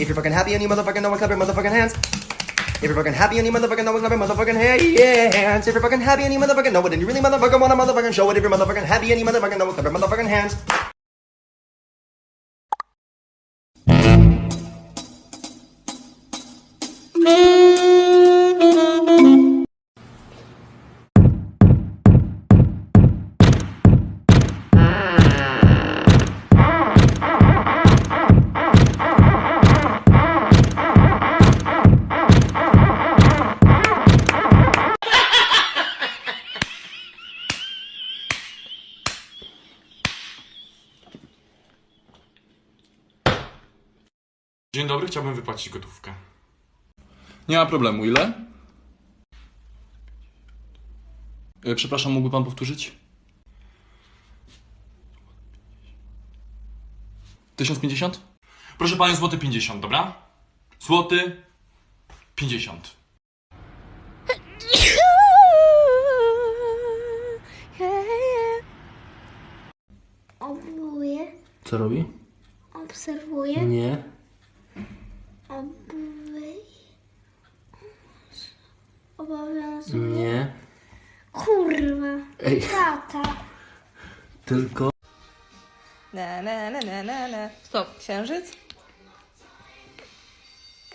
If you're fucking happy and you motherfucking know it, clap your motherfucking hands. If you're fucking happy and you motherfucking know it, clap your motherfucking hands. If you're fucking happy and you motherfucking know it, and you really motherfucking wanna motherfucking show it. If you're motherfucking happy and you motherfucking know it, clap your motherfucking hands. Dzień dobry, chciałbym wypłacić gotówkę. Nie ma problemu. Ile? E, Przepraszam, mógłby pan powtórzyć? 1050? Proszę panią, złoty 50, dobra? Złoty 50. Obserwuję, Co robi? obserwuję, Nie. obwy... Obowiązuje. Nie. Kurwa, Ej, tata. tylko. Na, na, na, na, na, na. Stop. Księżyc?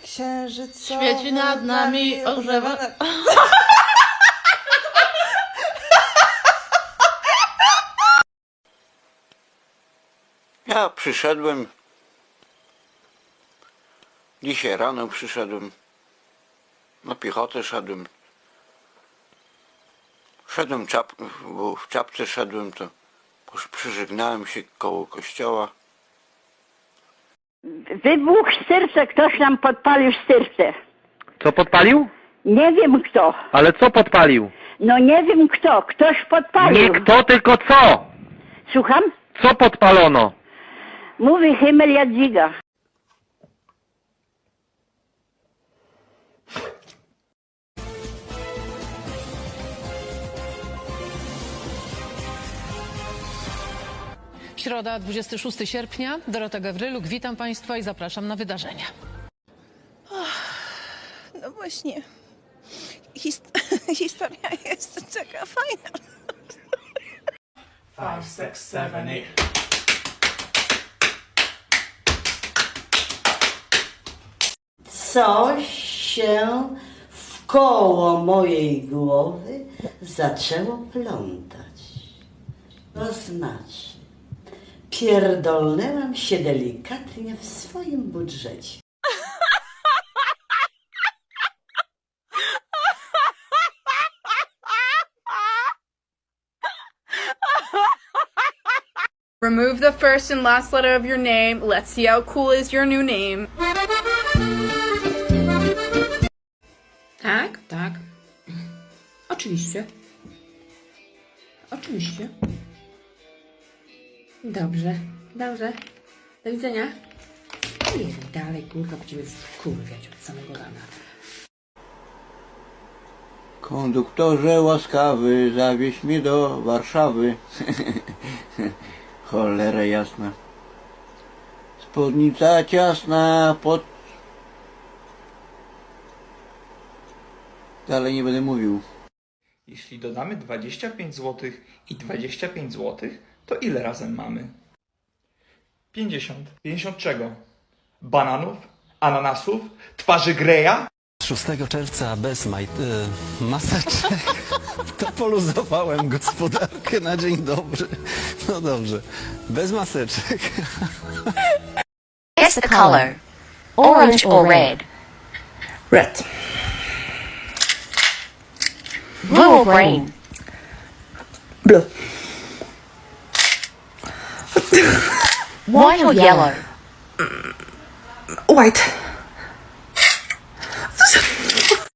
Księżyc. Świeci nad nami, ogrzewa- Ja przyszedłem. Dzisiaj rano przyszedłem. Na piechotę szedłem. Szedłem czap, bo w czapce szedłem, to przyżegnałem się koło kościoła. Wybuch serca, ktoś nam podpalił serce. Co podpalił? Nie wiem kto. Ale co podpalił? No nie wiem kto. Ktoś podpalił. Nie kto, tylko co? Słucham? Co podpalono? Mówi Himmel Jadwiga. Środa, 26 sierpnia. Dorota Gawryluk, witam Państwa i zapraszam na wydarzenia. No właśnie. Hist- historia jest taka fajna. Five, six, seven, eight. Coś się w koło mojej głowy zaczęło plątać. To znaczy, pierdolnęłam się delikatnie w swoim budżecie. Remove the first and last letter of your name. Let's see how cool is your new name. Tak, tak. Oczywiście. Oczywiście. Dobrze, dobrze. Do widzenia. Jedź dalej, kurwa, będziemy wkurwiać od samego rana. Konduktorze łaskawy, zawieź mnie do Warszawy. Cholera jasna. Spódnica ciasna pod... Dalej nie będę mówił. Jeśli dodamy 25 zł i 25 zł, to ile razem mamy? 50. 50 czego? Bananów? Ananasów? Twarzy Greja? 6 czerwca bez maj... Y, maseczek. To poluzowałem gospodarkę na dzień dobry. No dobrze. Bez maseczek. Guess the color. Orange or red? Red. Blue or green? Blue. White or yellow? White.